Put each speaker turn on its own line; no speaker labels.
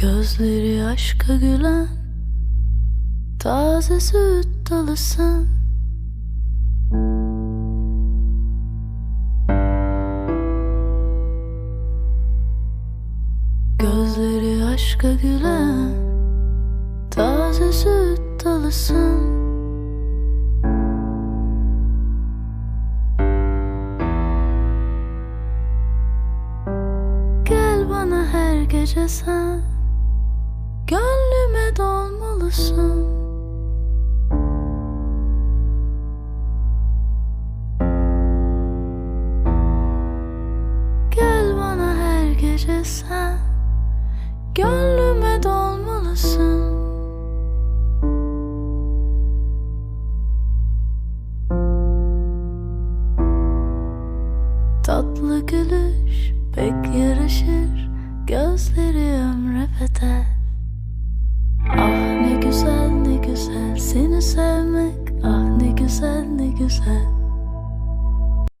Gözleri aşka gülen Taze süt dalısın. Gözleri aşka gülen Taze süt dalısın. Gel bana her gece sen Dolmalısın Gel bana her gece sen. Gönlüme dolmalısın. Tatlı gülüş pek yaraşır Gözleri ömre sevmek. Ah ne güzel ne güzel